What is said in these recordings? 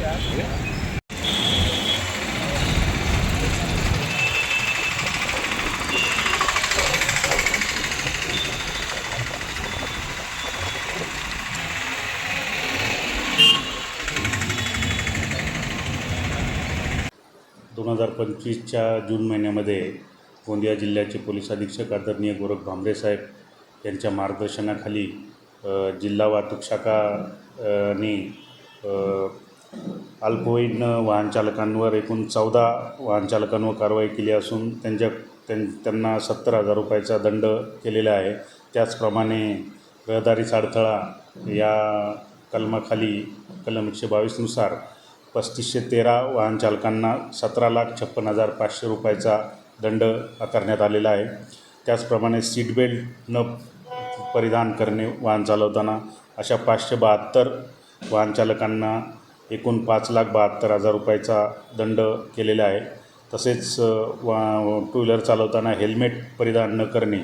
दोन हजार पंचवीसच्या जून महिन्यामध्ये गोंदिया जिल्ह्याचे पोलीस अधीक्षक आदरणीय गोरख भांबरे साहेब यांच्या मार्गदर्शनाखाली जिल्हा वाहतूक शाखा अल्पवयीन वाहनचालकांवर एकूण चौदा वाहनचालकांवर कारवाई केली असून त्यांच्या त्यां त्यांना सत्तर हजार रुपयाचा दंड केलेला आहे. त्याचप्रमाणे रहदारीचा अडथळा या कलमाखाली कलम एकशे बावीसनुसार पस्तीसशे तेरा वाहनचालकांना सतरा लाख छप्पन हजार पाचशे रुपयाचा दंड आकारण्यात आलेला आहे. त्याचप्रमाणे सीट बेल्ट न परिधान करणे वाहन चालवताना अशा पाचशे बहात्तर वाहनचालकांना एकूण पाच लाख बहात्तर हजार रुपयाचा दंड केलेला आहे. तसेच वा टू व्हीलर चालवताना हेल्मेट परिधान न करणे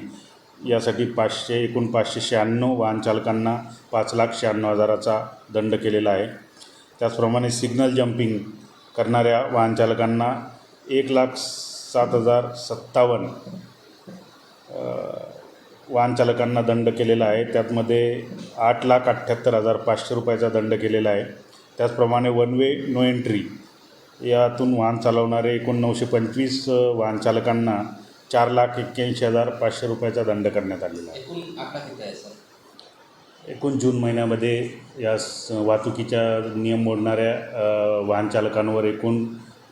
यासाठी पाचशे एकूण पाचशे शहाण्णव वाहनचालकांना पाच लाख शहाण्णव हजाराचा दंड केलेला आहे. त्याचप्रमाणे सिग्नल जम्पिंग करणाऱ्या वाहनचालकांना एक लाख सात हजार सत्तावन्न वाहनचालकांना दंड केलेला आहे. त्यातमध्ये आठ लाख अठ्ठ्याहत्तर हजार पाचशे रुपयाचा दंड केलेला आहे. त्याचप्रमाणे वन वे नो एंट्री यातून वाहन चालवणारे एकूण नऊशे पंचवीस वाहन चालकांना चार लाख एक्क्याऐंशी हजार पाचशे रुपयाचा दंड करण्यात आलेला आहे. एकूण आकडा किती आहे सर? एकूण जून महिन्यामध्ये या स वाहतुकीच्या नियम मोडणाऱ्या वाहन चालकांवर एकूण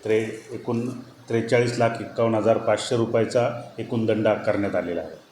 त्रे एकूण त्रेचाळीस लाख एक्कावन्न हजार पाचशे रुपयाचा एकूण दंड आकारण्यात आलेला आहे.